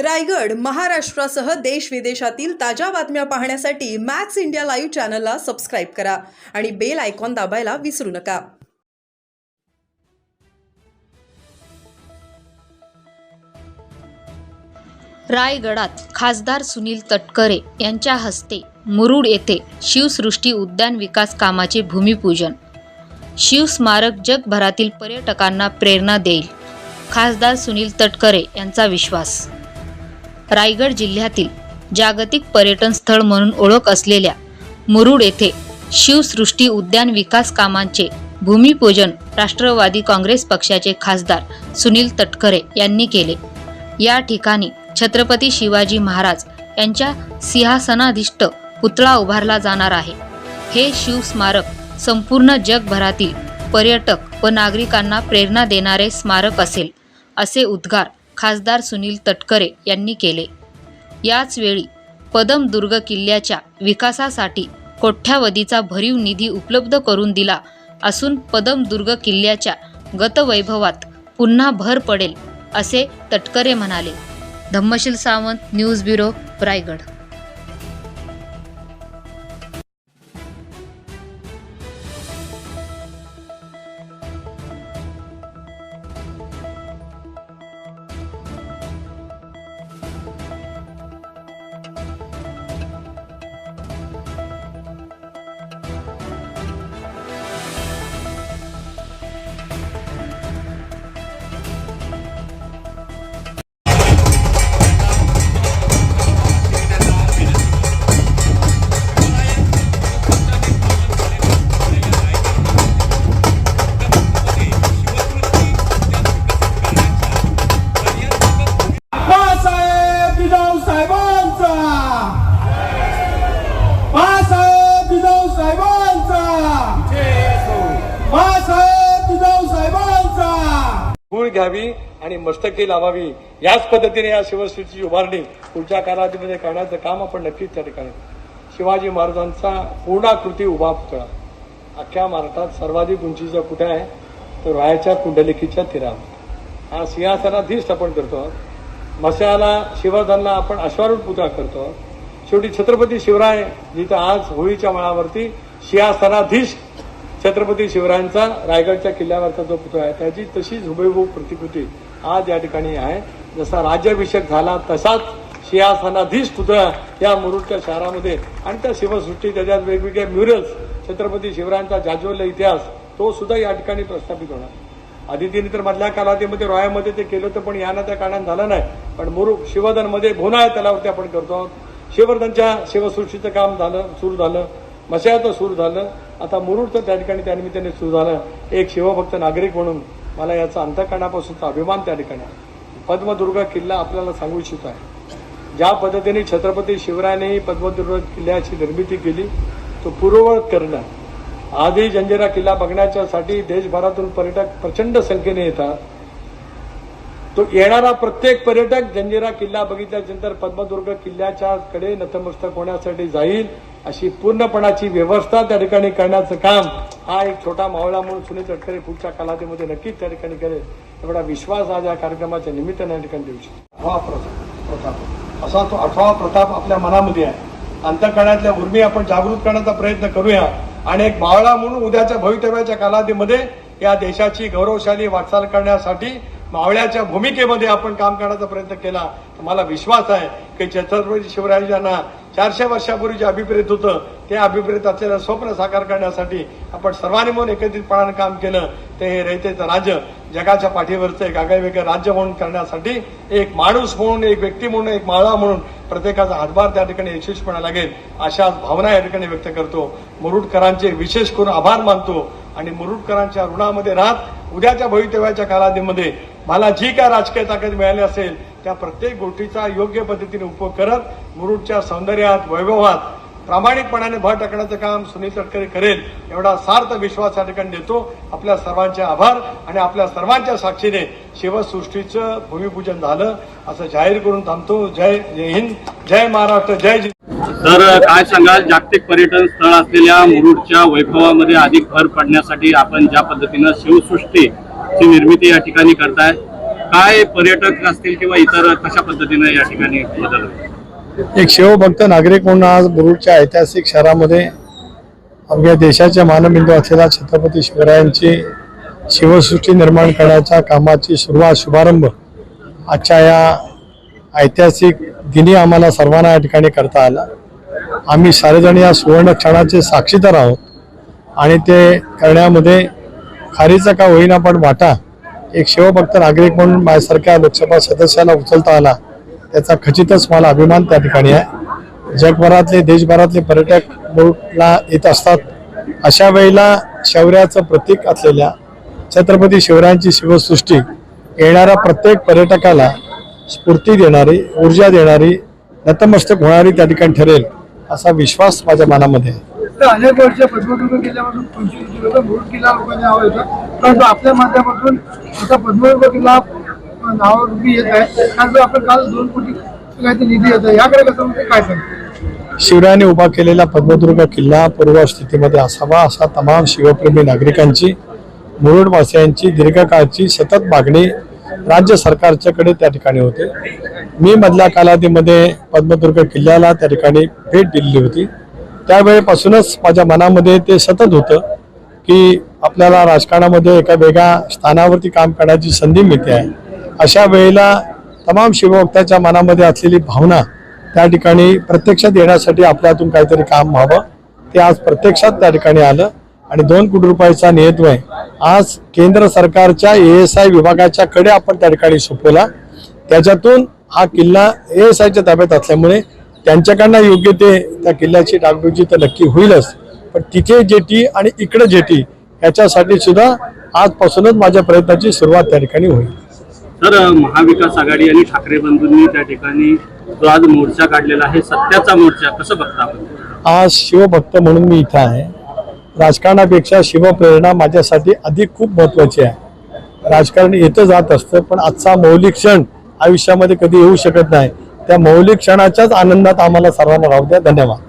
रायगड महाराष्ट्रासह देश विदेशातील ताज्या बातम्या पाहण्यासाठी मॅक्स इंडिया लाईव्ह चॅनलला सबस्क्राईब करा आणि बेल आयकॉन दाबायला विसरू नका. रायगडात खासदार सुनील तटकरे यांच्या हस्ते मुरुड येथे शिवसृष्टी उद्यान विकास कामाचे भूमिपूजन. शिवस्मारक जगभरातील पर्यटकांना प्रेरणा देईल. खासदार सुनील तटकरे यांचा विश्वास. रायगड जिल्ह्यातील जागतिक पर्यटन स्थळ म्हणून ओळख असलेल्या मुरुड येथे शिवसृष्टी उद्यान विकास कामांचे भूमिपूजन राष्ट्रवादी काँग्रेस पक्षाचे खासदार सुनील तटकरे यांनी केले. या ठिकाणी छत्रपती शिवाजी महाराज यांच्या सिंहासनाधिष्ट पुतळा उभारला जाणार आहे. हे शिवस्मारक संपूर्ण जगभरातील पर्यटक व नागरिकांना प्रेरणा देणारे स्मारक असेल असे उद्गार खासदार सुनील तटकरे यांनी केले. याचवेळी पदमदुर्ग किल्ल्याच्या विकासासाठी कोठ्यावधीचा भरीव निधी उपलब्ध करून दिला असून पदमदुर्ग किल्ल्याच्या गतवैभवात पुन्हा भर पडेल असे तटकरे म्हणाले. Dhammasheel Sawant news bureau Raigad. घ्यावी आणि मस्तकी लावावी. याच पद्धतीने या शिवसेनेची उभारणी पुढच्या कालावधीमध्ये करण्याचं काम आपण नक्कीच त्या ठिकाणी शिवाजी महाराजांचा पूर्णाकृती उभा पुतळा. अख्ख्या महाराष्ट्रात सर्वाधिक उंचीचा कुठे आहे? तर रायाच्या कुंडलिकीच्या तीरावर. हा सिंहासनाधीश आपण करतो. आहोत मशाला आपण अश्वारूढ पुतळा करतो. शेवटी छत्रपती शिवराय जिथं आज होळीच्या मळावरती सिंहासनाधीश छत्रपती शिवरायांचा रायगडच्या किल्ल्यावरचा जो पुतळा आहे त्याची तशीच हुबेहूब प्रतिकृती आज या ठिकाणी आहे. जसा राज्याभिषेक झाला तसाच सिंहासनाधीश पुतळा या मुरुडच्या शहरामध्ये आणि त्या शिवसृष्टी त्याच्यात वेगवेगळे म्युरल्स छत्रपती शिवरायांचा जाज्वल्य इतिहास तो सुद्धा या ठिकाणी प्रस्थापित होणार. आदितीने तर मधल्या कालावधीमध्ये रॉयामध्ये ते केलं होतं पण यांना त्या कारणात झालं नाही. पण मुरुड शिवधनमध्ये भोना आहे तलावरती आपण करतो आहोत. शिवर्धनच्या शिवसृष्टीचं काम झालं सुरू झालं. मशाचं सुरू झालं. आता मुरुडचं त्या ठिकाणी त्या निमित्ताने सुरू झालं. एक शिवभक्त नागरिक म्हणून मला याचा अंतकरणापासूनचा अभिमान त्या ठिकाणी पद्मदुर्ग किल्ला आपल्याला सांगू इच्छित आहे. ज्या पद्धतीने छत्रपती शिवरायांनी पद्मदुर्ग किल्ल्याची निर्मिती केली तो पूर्ववत करणं. आजही जंजिरा किल्ला बघण्याच्यासाठी देशभरातून पर्यटक प्रचंड संख्येने येतात. तो येणारा प्रत्येक पर्यटक जंजिरा किल्ला बघितल्यानंतर पद्मदुर्ग किल्ल्याच्या कडे नतमस्तक होण्यासाठी जाईल. अशी पूर्णपणाची व्यवस्था त्या ठिकाणी करण्याचं काम हा एक छोटा मावळा म्हणून सुनील तटकरे पुढच्या कालावधीमध्ये नक्कीच त्या ठिकाणी करेल. एवढा विश्वास आज या कार्यक्रमाच्या निमित्ताने या ठिकाणी देऊ शकतो. आठवा प्रताप प्रताप. असा तो आठवा प्रताप आपल्या मनामध्ये आहे. अंतकरणातल्या उर्मी आपण जागृत करण्याचा प्रयत्न करूया. आणि एक मावळा म्हणून उद्याच्या भवितव्याच्या कालावधीमध्ये या देशाची गौरवशाली वाटचाल करण्यासाठी मावळ्याच्या भूमिकेमध्ये आपण काम करण्याचा प्रयत्न केला. तर मला विश्वास आहे की छत्रपती शिवरायांना चारशे वर्षापूर्वी जे अभिप्रेत होतं. ते अभिप्रेत असलेलं स्वप्न साकार करण्यासाठी आपण सर्वांनी म्हणून एकत्रितपणानं काम केलं. ते हे रयतेचं राज्य जगाच्या पाठीवरचं एक आगळेवेगळं राज्य म्हणून करण्यासाठी एक माणूस म्हणून एक व्यक्ती म्हणून एक माळा म्हणून प्रत्येकाचा हातभार त्या ठिकाणी यशस्वीपणा लागेल अशा भावना या ठिकाणी व्यक्त करतो. मुरुडकरांचे विशेष करून आभार मानतो. आणि मुरुडकरांच्या ऋणामध्ये राहत उद्याच्या भवितव्याच्या कालावधीमध्ये मला जी काय राजकीय ताकद मिळाली असेल त्या प्रत्येक गोष्टीचा योग्य पद्धतीने उपयोग करत मुरुडच्या सौंदर्यात वैभवात प्रामाणिकपणाने भर टाकण्याचं काम सुनील तटकरे करेल एवढा सार्थ विश्वास या ठिकाणी देतो. आपल्या सर्वांचे आभार आणि आपल्या सर्वांच्या साक्षीने शिवसृष्टीचं भूमिपूजन झालं असं जाहीर करून थांबतो. जय जय हिंद जय महाराष्ट्र जय जि तर काय सांगाल? जागतिक पर्यटन स्थळ असलेल्या मुरुडच्या वैभवामध्ये अधिक भर पडण्यासाठी आपण ज्या पद्धतीनं शिवसृष्टीची निर्मिती या ठिकाणी करताय काय पर्यटक असतील किंवा इतर कशा पद्धतीने या ठिकाणी बदल होईल? एक शिवभक्त नागरिक म्हणून आज मुरुडच्या ऐतिहासिक शहरामध्ये अवघ्या देशाच्या मानबिंदू असलेल्या छत्रपती शिवरायांची शिवसृष्टी निर्माण करण्याच्या कामाची सुरुवात शुभारंभ आजच्या या ऐतिहासिक दिनी आम्हाला सर्वांना या ठिकाणी करता आला आम्ही सारेजण या सुवर्ण क्षणाचे साक्षीदार आहोत आणि ते करण्यामध्ये खारीचा का होईना पण वाटा एक शिवभक्त नागरिक म्हणून माझ्यासारख्या लोकसभा सदस्याला उचलता आला त्याचा खचितच मला अभिमान त्या ठिकाणी आहे. जगभरातले देशभरातले पर्यटक मुळला येत असतात. अशा वेळेला शौर्याचं प्रतीक असलेल्या छत्रपती शिवरायांची शिवसृष्टी येणाऱ्या प्रत्येक पर्यटकाला स्फूर्ती देणारी ऊर्जा देणारी नतमस्तक होणारी त्या ठिकाणी ठरेल असा विश्वास माझ्या मनामध्ये आहे. तर अनेक वर्ष पद्मदुर्ग किल्ल्यापासून पंचवीस लोक मुरुड किल्ला लोकांच्या नाव येतं परंतु आपल्या माध्यमातून आता पद्मदुर्ग किल्ला नावारूपी येत आहे. कारण तो आपण काल दोन कोटी काहीतरी निधी येत आहे. याकडे कसं म्हणजे काय सांगतो? शिवरायांनी उभा केलेला पद्मदुर्ग किल्ला पूर्व स्थितीमध्ये असावा असा तमाम शिवप्रेमी नागरिकांची मुरुडवासियांची दीर्घकाळची सतत मागणी राज्य सरकारच्याकडे त्या ठिकाणी होते. मी मधल्या कालावधीमध्ये पद्मदुर्ग किल्ल्याला त्या ठिकाणी भेट दिलेली होती. त्यावेळेपासूनच माझ्या मनामध्ये ते सतत होतं की आपल्याला राजकारणामध्ये एका वेगळ्या स्थानावरती काम करण्याची संधी मिळते आहे. अशा वेळेला तमाम शिवभक्ताच्या मनामध्ये असलेली भावना त्या ठिकाणी प्रत्यक्षात येण्यासाठी आपल्यातून काहीतरी काम व्हावं. ते आज प्रत्यक्षात त्या ठिकाणी आलं आणि दोन कोटी रुपयाचा आहे आज केंद्र सरकारच्या ए एस आय विभागाच्या कडे आपण त्या ठिकाणी सोपवला. त्याच्यातून हा किल्ला ए एस आयच्या ताब्यात असल्यामुळे त्यांच्याकडनं योग्य ते त्या किल्ल्याची डागडुजी तर नक्की होईलच. पण तिथे जेटी आणि इकडे जेटी याच्यासाठी सुद्धा आजपासूनच माझ्या प्रयत्नाची सुरुवात त्या ठिकाणी होईल. तर महाविकास आघाडी आणि ठाकरे बंधूंनी त्या ठिकाणी जो आज मोर्चा काढलेला आहे सत्याचा मोर्चा कसं बघता आपण? आज शिवभक्त म्हणून मी इथं आहे. राजकारणापेक्षा शिवप्रेरणा माझ्यासाठी अधिक खूप महत्वाची आहे. राजकारण येतं जात असतं पण आजचा मौलिक क्षण आयुष्यामध्ये कधी येऊ शकत नाही. त्या मौलिक क्षणाच्याच आनंदात आम्हाला सर्वांना राहू द्या. धन्यवाद.